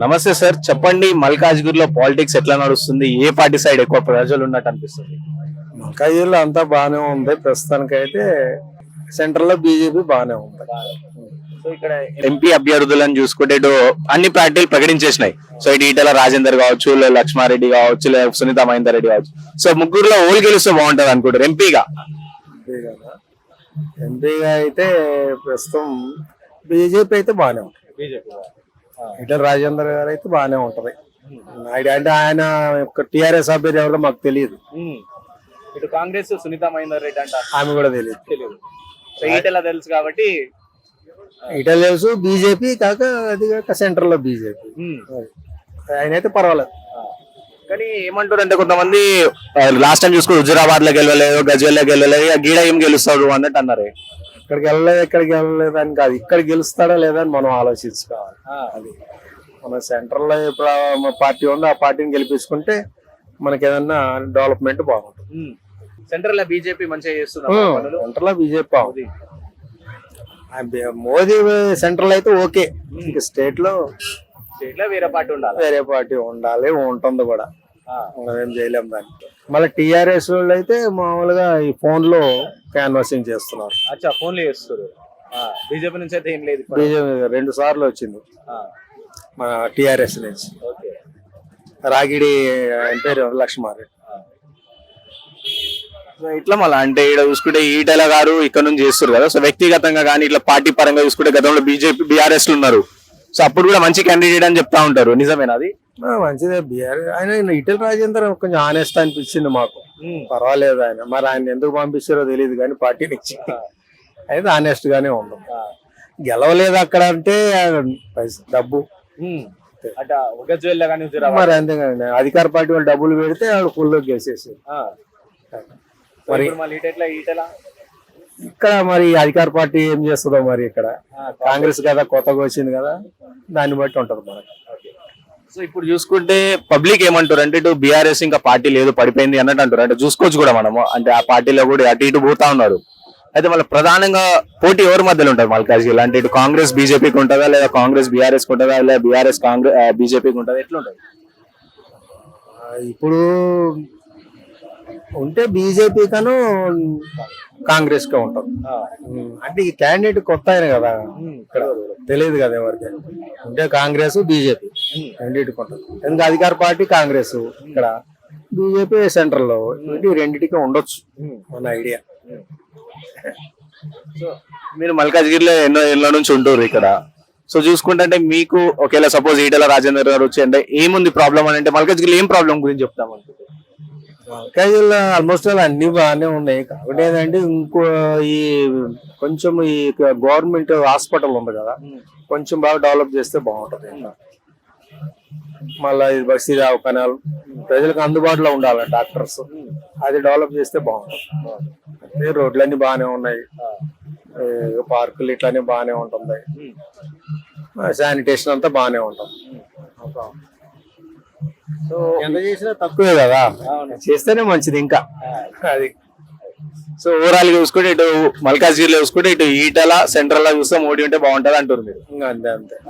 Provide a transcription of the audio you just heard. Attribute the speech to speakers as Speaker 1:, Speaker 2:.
Speaker 1: నమస్తే సార్. చెప్పండి మల్కాజ్గిరి లో పాలిటిక్స్ ఎట్లా నడుస్తుంది? ఏ పార్టీ సైడ్ ఎక్కువ ప్రజలు ఉన్నట్టు అనిపిస్తుంది?
Speaker 2: మల్కాజ్గిరిలో అంతా బాగానే ఉంది. ప్రస్తుతానికి అయితే సెంటర్లో బీజేపీ బాగానే ఉంది.
Speaker 1: సో ఇక్కడ ఎంపీ అభ్యర్థులను చూసుకుంటే ఇటు అన్ని పార్టీలు ప్రకటించేసినాయి. సో ఇటు ఈటల రాజేందర్ కావచ్చు లేదా లక్ష్మారెడ్డి కావచ్చు లేదా సునీత మహేందర్ రెడ్డి కావచ్చు. సో ముగ్గురులో ఓల్ గెలిస్తే బాగుంటది అనుకుంటారు? ఎంపీగా?
Speaker 2: ఎంపీగా అయితే ప్రస్తుతం బీజేపీ అయితే బాగానే ఉంటుంది ఈటల రాజేందర్ గారు అయితే బాగానే ఉంటది. అంటే ఆయన టిఆర్ఎస్ అభ్యర్థి ఎవరో మాకు తెలియదు.
Speaker 1: ఇటు కాంగ్రెస్ సునీత మహేందర్ రెడ్డి అంటారు
Speaker 2: ఆమె కూడా తెలియదు.
Speaker 1: తెలియదు. సో ఈటల తెలుసు కాబట్టి
Speaker 2: ఈటల తెలుసు బీజేపీ కాక అది కాక సెంటర్లో బీజేపీ ఆయన అయితే పర్వాలేదు.
Speaker 1: కానీ ఏమంటారు అంటే కొంతమంది లాస్ట్ టైం చూసుకుని హుజురాబాద్లో గెలవలేదు గజ్వేల్లో గెలవలేదు గీడ ఏం గెలుస్తాడు అన్నట్టు అన్నారు.
Speaker 2: ఇక్కడికి వెళ్ళలేదు ఇక్కడికి వెళ్ళలేదు అని కాదు. ఇక్కడ గెలుస్తాడా లేదా అని మనం ఆలోచించుకోవాలి. అది. మన సెంట్రల్లో ఇప్పుడు పార్టీ ఉందో ఆ పార్టీని గెలిపించుకుంటే మనకి ఏదన్నా డెవలప్మెంట్ బాగుంటుంది
Speaker 1: సెంట్రల్లో బీజేపీ మంచిగా చేస్తున్నారు
Speaker 2: సెంట్రల్లో బీజేపీ బాగుంది. మోదీ. సెంట్రల్ అయితే ఓకే. ఇంక
Speaker 1: స్టేట్లో స్టేట్లో వేరే పార్టీ ఉండాలి?
Speaker 2: వేరే పార్టీ ఉండాలి ఉంటుంది కూడా. ఏం చేయలేం దానికి. మళ్ళీ టిఆర్ఎస్ వాళ్ళు అయితే మామూలుగా ఈ ఫోన్లో క్యాన్వాసింగ్ చేస్తున్నారు.
Speaker 1: అచ్చా ఫోన్లు చేస్తారు బీజేపీ నుంచి అయితే ఏం లేదు
Speaker 2: బీజేపీ రెండు సార్లు వచ్చింది. మన టిఆర్ఎస్ నుంచి.
Speaker 1: ఓకే.
Speaker 2: రాగిడి పేరు లక్ష్మారెడ్డి
Speaker 1: సో ఇట్లా మళ్ళీ అంటే ఇక్కడ చూసుకుంటే ఈటెల గారు ఇక్కడ నుంచి చేస్తారు కదా. సో వ్యక్తిగతంగా కానీ ఇట్లా పార్టీ పరంగా చూసుకుంటే గతంలో బీజేపీ బీఆర్ఎస్లో ఉన్నారు. సో అప్పుడు కూడా మంచి క్యాండిడేట్ అని చెప్తా ఉంటారు. నిజమేనా అది?
Speaker 2: మంచిదే బీఆర్ ఆయన ఇటల్ రాజేందర్ కొంచెం ఆనెస్ట్ అనిపించింది మాకు. పర్వాలేదు ఆయన. మరి ఆయన ఎందుకు పంపించారో తెలియదు కానీ పార్టీ నుంచి అయితే ఆనెస్ట్ గానే ఉంది. గెలవలేదు అక్కడ అంటే డబ్బు. మరి అంతేగాని అధికార పార్టీ వాళ్ళు డబ్బులు పెడితే వాళ్ళు ఫుల్ గెలిచేసి.
Speaker 1: మరి
Speaker 2: ఇక్కడ మరి అధికార పార్టీ ఏం చేస్తుందో మరి ఇక్కడ? కాంగ్రెస్ కదా కొత్తగా వచ్చింది కదా దాన్ని బట్టి ఉంటది మనకి.
Speaker 1: సో ఇప్పుడు చూసుకుంటే పబ్లిక్ ఏమంటారు అంటే ఇటు బీఆర్ఎస్ ఇంకా పార్టీ లేదు పడిపోయింది అన్నట్టు అంటారు. అంటే చూసుకోవచ్చు కూడా మనము. అంటే ఆ పార్టీలో కూడా అటు ఇటు పోతా ఉన్నారు. అయితే మళ్ళీ ప్రధానంగా పోటీ ఎవరి మధ్యలో ఉంటుంది మల్కాజ్గిరి? అంటే ఇటు కాంగ్రెస్ బీజేపీకి ఉంటుందా? లేదా కాంగ్రెస్ బీఆర్ఎస్ ఉంటుందా? లేదా బీఆర్ఎస్ కాంగ్రెస్ బీజేపీకి ఉంటుందా? ఎట్లా ఉంటుంది?
Speaker 2: ఇప్పుడు ఉంటే బీజేపీ కను కాంగ్రెస్గా ఉమ్, అంటే ఈ క్యాండిడేట్ కొత్త ఆయన కదా. ఇక్కడ తెలియదు కదా ఎవరికి ఉంటే కాంగ్రెస్ బీజేపీ రెండింటికి ఉంటుంది. ఎందుకంటే అధికార పార్టీ కాంగ్రెస్ ఇక్కడ. బీజేపీ సెంట్రల్లో రెండింటికి ఉండొచ్చు మన ఐడియా.
Speaker 1: సో మీరు మల్కాజ్గిరిలో ఎన్నో ఏళ్ళ నుంచి ఉంటారు ఇక్కడ. సో చూసుకుంటే అంటే మీకు ఒకవేళ సపోజ్ ఈటల రాజేందర్ గారు వచ్చి అంటే ఏముంది ప్రాబ్లం అని అంటే మల్కాజ్గిరిలో ఏం ప్రాబ్లం గురించి చెప్తాం అనుకుంటున్నారు?
Speaker 2: మల్కాజ్గిరిలో ఆల్మోస్ట్ ఆల్ అన్ని బాగానే ఉన్నాయి. కాబట్టి ఏంటంటే ఇంకో ఈ కొంచెం ఈ గవర్నమెంట్ హాస్పిటల్ ఉంది కదా కొంచెం బాగా డెవలప్ చేస్తే బాగుంటది. మళ్ళీ ఇది దవాఖానాలు ప్రజలకు అందుబాటులో ఉండాలి డాక్టర్స్. అది డెవలప్ చేస్తే బాగుంటుంది. రోడ్లన్నీ బాగానే ఉన్నాయి. పార్కులు ఇట్లానే బాగానే ఉంటుంది శానిటేషన్ అంతా బాగానే ఉంటుంది.
Speaker 1: సో
Speaker 2: ఎంత చేసినా తక్కువే కదా? చేస్తేనే మంచిది ఇంకా. అది.
Speaker 1: సో ఓవరాల్గా చూసుకుంటే ఇటు మల్కాజ్గిరిలో చూసుకుంటే ఇటు ఈటల సెంట్రల్లో చూస్తే మోడీ ఉంటే బాగుంటది అంటారు మీరు.
Speaker 2: అంతే అంతే.